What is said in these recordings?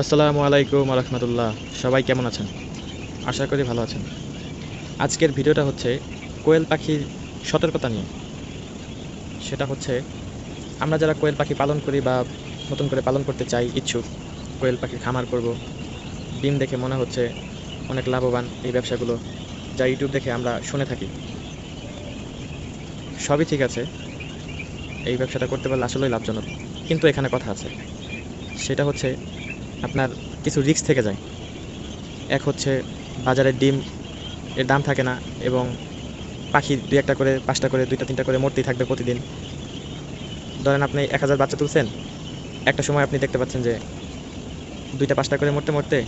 আসসালামু আলাইকুম রহমতুল্লাহ। সবাই কেমন আছেন? আশা করি ভালো আছেন। আজকের ভিডিওটা হচ্ছে কোয়েল পাখির সতর্কতা নিয়ে। সেটা হচ্ছে, আমরা যারা কোয়েল পাখি পালন করি বা নতুন করে পালন করতে চাই, ইচ্ছুক, কোয়েল পাখির খামার করব। ডিম দেখে মনে হচ্ছে অনেক লাভবান এই ব্যবসাগুলো, যা ইউটিউব দেখে আমরা শুনে থাকি। সবই ঠিক আছে। এই ব্যবসাটা করতে পারলে আসলেই লাভজনক। কিন্তু এখানে কথা আছে। সেটা হচ্ছে আপনার কিছু রিস্ক থেকে যায়। এক হচ্ছে বাজারের ডিম এর দাম থাকে না এবং পাখি দুই একটা করে, পাঁচটা করে, দুইটা, তিনটা করে মরতেই থাকবে প্রতিদিন। ধরেন আপনি এক হাজার বাচ্চা তুলছেন, একটা সময় আপনি দেখতে পাচ্ছেন যে দুইটা, পাঁচটা করে মরতে মরতে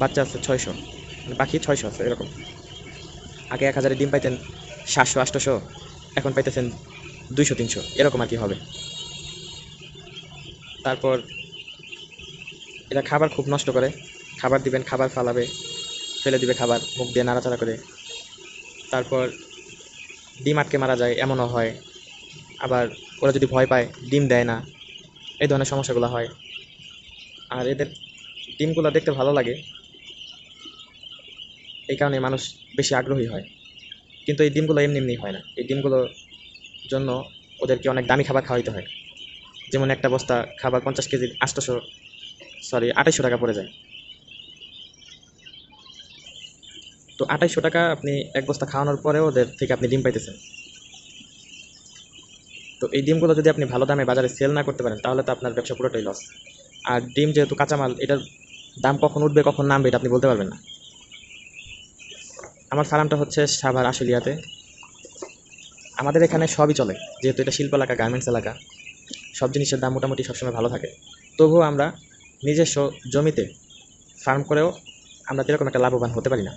বাচ্চা আছে ছয়শো মানে পাখি ছয়শো আছে এরকম। আগে এক হাজারে ডিম পাইতেন সাতশো আটশোশো এখন পাইতেছেন দুইশো, তিনশো, এরকম আর কি হবে। তারপর এরা খাবার খুব নষ্ট করে। খাবার দিবেন, খাবার ফালাবে, ফেলে দিবে খাবার, মুখ দিয়ে নাড়াচাড়া করে। তারপর ডিম আটকে মারা যায়, এমনও হয়। আবার ওরা যদি ভয় পায়, ডিম দেয় না। এই ধরনের সমস্যাগুলো হয়। আর এদের ডিমগুলো দেখতে ভালো লাগে। এই কারণে মানুষ বেশি আগ্রহী হয়। কিন্তু এই ডিমগুলো এমনি এমনি হয় না। এই ডিমগুলোর জন্য ওদেরকে অনেক দামি খাবার খাওয়াইতে হয়। যেমন একটা বস্তা খাবার পঞ্চাশ কেজি আটশোশো সরি, আঠাইশশো টাকা পড়ে যায়। তো আঠাইশশো টাকা আপনি এক বস্তা খাওয়ানোর পরে ওদের থেকে আপনি ডিম পাইতেছেন। তো এই ডিমগুলো যদি আপনি ভালো দামে বাজারে সেল না করতে পারেন, তাহলে তো আপনার ব্যবসা পুরোটাই লস আর ডিম যেহেতু কাঁচামাল, এটার দাম কখন উঠবে, কখন নামবে, এটা আপনি বলতে পারবেন না। আমার ফার্মটা হচ্ছে সাভার আশুলিয়াতে। আমাদের এখানে সবই চলে, যেহেতু এটা শিল্প এলাকা গার্মেন্টস এলাকা। সব জিনিসের দাম মোটামুটি সবসময় ভালো থাকে। তবুও আমরা নিজস্ব জমিতে ফার্ম করেও আমরা সেরকম একটা লাভবান হতে পারি না।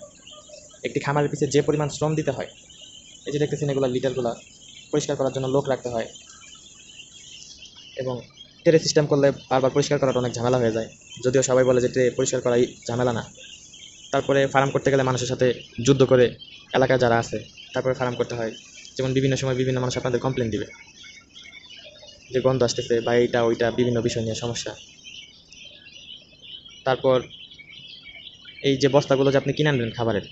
একটি খামারের পিছিয়ে যে পরিমাণ শ্রম দিতে হয়, এই যে দেখতেছেন এগুলো লিটারগুলো পরিষ্কার করার জন্য লোক রাখতে হয় এবং ট্রে সিস্টেম করলে বারবার পরিষ্কার করাটা অনেক ঝামেলা হয়ে যায়। যদিও সবাই বলে যে ট্রে পরিষ্কার করাই ঝামেলা না। তারপরে ফার্ম করতে গেলে মানুষের সাথে যুদ্ধ করে এলাকায় যারা আছে, তারপরে ফার্ম করতে হয়। যেমন বিভিন্ন সময় বিভিন্ন মানুষ আপনাদের কমপ্লেন দিবে যে গন্ধ আসতেছে বা এইটা, ওইটা বিভিন্ন বিষয় নিয়ে সমস্যা। তারপর এই যে বস্তাগুলো যে আপনি কিনে আনবেন খাবারের,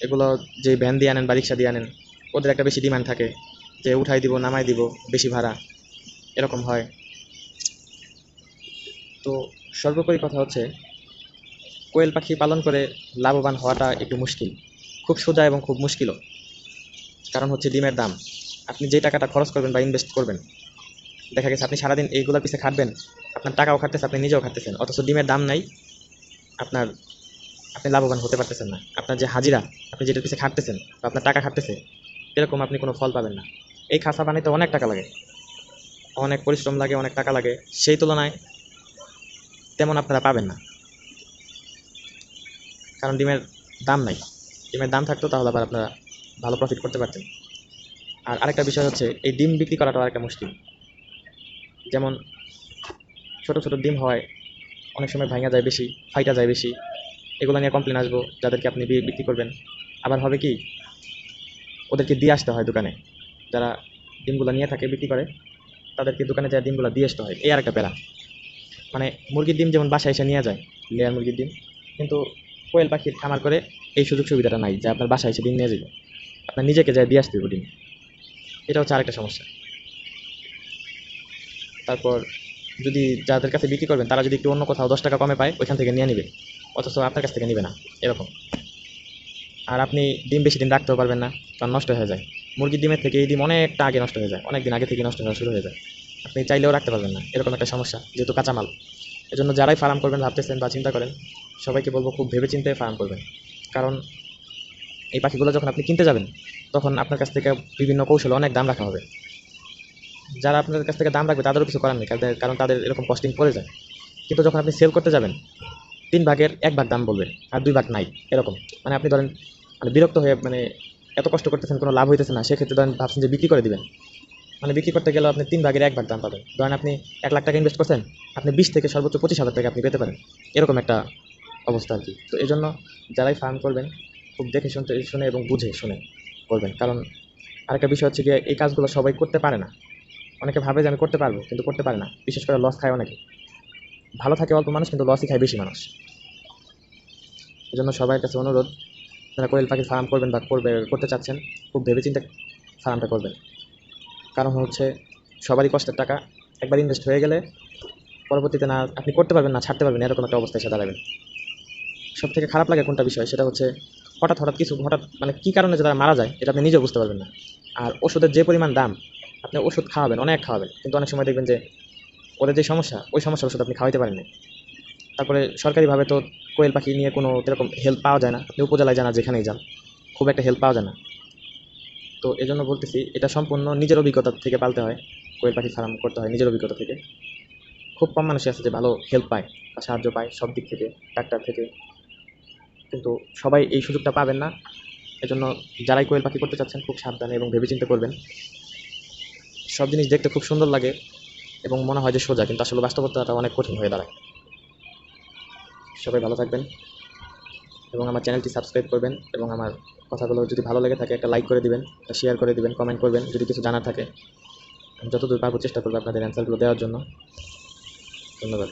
এগুলো যে ভ্যান দিয়ে আনেন বা রিক্সা দিয়ে আনেন, ওদের একটা বেশি ডিমান্ড থাকে যে উঠাই দিব, নামাই দিব, বেশি ভাড়া, এরকম হয়। তো সর্বোপরি কথা হচ্ছে, কোয়েল পাখি পালন করে লাভবান হওয়াটা একটু মুশকিল, খুব সোজা এবং খুব মুশকিলও। কারণ হচ্ছে ডিমের দাম। আপনি যে টাকাটা খরচ করবেন বা ইনভেস্ট করবেন দেখা গেছে আপনি সারাদিন এইগুলোর পিছিয়ে খাটবেন, আপনার টাকাও খাটতেছে, আপনি নিজেও খাটতেছেন, অথচ ডিমের দাম নাই, আপনার, আপনি লাভবান হতে পারতেছেন না। আপনার যে হাজিরা, আপনি যেটার পিছিয়ে খাটতেছেন বা আপনার টাকা খাটতেছে, এরকম আপনি কোনো ফল পাবেন না। এই খাসা বানাইতে অনেক টাকা লাগে, অনেক পরিশ্রম লাগে, অনেক টাকা লাগে, সেই তুলনায় তেমন আপনারা পাবেন না। কারণ ডিমের দাম নাই। ডিমের দাম থাকতো তাহলে আবার আপনারা ভালো প্রফিট করতে পারতেন। আর আরেকটা বিষয় হচ্ছে, এই ডিম বিক্রি করাটা আরেকটা মুশকিল। যেমন ছোট ছোট ডিম হয়, অনেক সময় ভাঙা যায় বেশি, ফাইটা যায় বেশি, এগুলো নিয়ে কমপ্লেন আসব, যাদেরকে আপনি বিক্রি করবেন। আবার হবে কি, ওদেরকে দিয়ে আসতে হয় দোকানে। যারা ডিমগুলো নিয়ে থাকে, বিক্রি করে, তাদেরকে দোকানে যায় ডিমগুলো দিয়ে আসতে হয়। এই আর একটা প্যারা। মানে মুরগির ডিম যেমন বাসায় এসে নিয়ে যায়, লেয়ার মুরগির ডিম, কিন্তু কোয়েল পাখির খামার করে এই সুযোগ সুবিধাটা নাই যে আপনার বাসায় এসে ডিম নিয়ে যাবে আপনার নিজেকে যায় দিয়ে আসতে হবে ডিম। এটা হচ্ছে আরেকটা সমস্যা। তারপর যদি যাদের কাছে বিক্রি করবেন, তারা যদি একটু অন্য কোথাও দশ টাকা কমে পায়, ওইখান থেকে নিয়ে নেবে। অথচ আপনার কাছ থেকে নেবে না, এরকম। আর আপনি ডিম বেশি দিন রাখতেও পারবেন না, কারণ নষ্ট হয়ে যায়। মুরগির ডিমের থেকে এই ডিম অনেকটা আগে নষ্ট হয়ে যায়, অনেক দিন আগে থেকে নষ্ট হওয়া শুরু হয়ে যায়। আপনি চাইলেও রাখতে পারবেন না, এরকম একটা সমস্যা, যেহেতু কাঁচামাল। এজন্য যারাই ফার্ম করবেন, ভাবতেছেন বা চিন্তা করেন, সবাইকে বলব খুব ভেবে চিন্তে ফার্ম করবেন। কারণ এই পাখিগুলো যখন আপনি কিনতে যাবেন, তখন আপনার কাছ থেকে বিভিন্ন কৌশলে অনেক দাম রাখা হবে। যারা আপনাদের কাছ থেকে দাম রাখবে, তাদেরও কিছু করার নেই, কারণ- তাদের এরকম কস্টিং পড়ে যায়। কিন্তু যখন আপনি সেল করতে যাবেন, তিন ভাগের এক ভাগ দাম বলবে আর দুই ভাগ নাই, এরকম। মানে আপনি ধরেন মানে বিরক্ত হয়ে মানে এত কষ্ট করতেছেন, কোনো লাভ হইতেছে না, সেক্ষেত্রে ধরেন ভাবছেন যে বিক্রি করে দিবেন। মানে বিক্রি করতে গেলেও আপনি তিন ভাগের এক ভাগ দাম পাবেন। ধরেন আপনি এক লাখ টাকা ইনভেস্ট করছেন, আপনি বিশ থেকে সর্বোচ্চ পঁচিশ হাজার টাকা আপনি পেতে পারেন। এরকম একটা অবস্থা আর কি। তো এই জন্য যারাই ফার্ম করবেন, খুব দেখে শুনতে শুনে এবং বুঝে শুনে করবেন। কারণ আরেকটা বিষয় হচ্ছে গিয়ে, এই কাজগুলো সবাই করতে পারে না। অনেকে ভাবে যে আমি করতে পারব, কিন্তু করতে পারে না। বিশেষ করে লস খায় অনেকে। ভালো থাকে অল্প মানুষ, কিন্তু লসই খায় বেশি মানুষ। এই জন্য সবার কাছে অনুরোধ, যারা কোয়েল পাখির ফার্ম করবেন বা করবে, করতে চাচ্ছেন, খুব ভেবেচিন্তে ফার্মটা করবেন। কারণ হচ্ছে, সবারই কষ্টের টাকা। একবার ইনভেস্ট হয়ে গেলে, পরবর্তীতে না, আপনি করতে পারবেন না, ছাড়তে পারবেন এরকম একটা অবস্থায় এসে দাঁড়াবেন। সব থেকে খারাপ লাগে কোনটা বিষয়, সেটা হচ্ছে, হঠাৎ হঠাৎ কিছু, হঠাৎ মানে কী কারণে যে তারা মারা যায়, এটা আপনি নিজেও বুঝতে পারবেন না। আর ওষুধের যে পরিমাণ দাম আপনি ওষুধ খাওয়াবেন, অনেক খাওয়াবেন। কিন্তু অনেক সময় দেখবেন যে ওদের যে সমস্যা, ওই সমস্যার ওষুধ আপনি খাওয়াইতে পারেন না তারপরে সরকারিভাবে তো কোয়েল পাখি নিয়ে কোনো এরকম হেল্প পাওয়া যায় না। আপনি উপজেলায় যান যেখানেই যান, খুব একটা হেল্প পাওয়া যায় না। তো এই জন্য বলতেছি, এটা সম্পূর্ণ নিজের অভিজ্ঞতা থেকে পালতে হয়। কোয়েল পাখি ফার্ম করতে হয় নিজের অভিজ্ঞতা থেকে। খুব কম মানুষই আছে যে ভালো হেল্প পায় বা সাহায্য পায় সব দিক থেকে, ডাক্তার থেকে। কিন্তু সবাই এই সুযোগটা পাবেন না। এজন্য যারাই কোয়েল পাখি করতে চাচ্ছেন, খুব সাবধানে এবং ভেবেচিন্তে করবেন। সব জিনিস দেখতে খুব সুন্দর লাগে এবং মনে হয় যে সোজা, কিন্তু আসলে বাস্তবতাটা অনেক কঠিন হয়ে দাঁড়ায়। সবাই ভালো থাকবেন এবং আমার চ্যানেলটি সাবস্ক্রাইব করবেন এবং আমার কথাগুলো যদি ভালো লেগে থাকে একটা লাইক করে দিবেন শেয়ার করে দিবেন কমেন্ট করবেন, যদি কিছু জানা থাকে যতদূর পারব চেষ্টা করব আপনাদের অ্যান্সারগুলো দেওয়ার জন্য। ধন্যবাদ।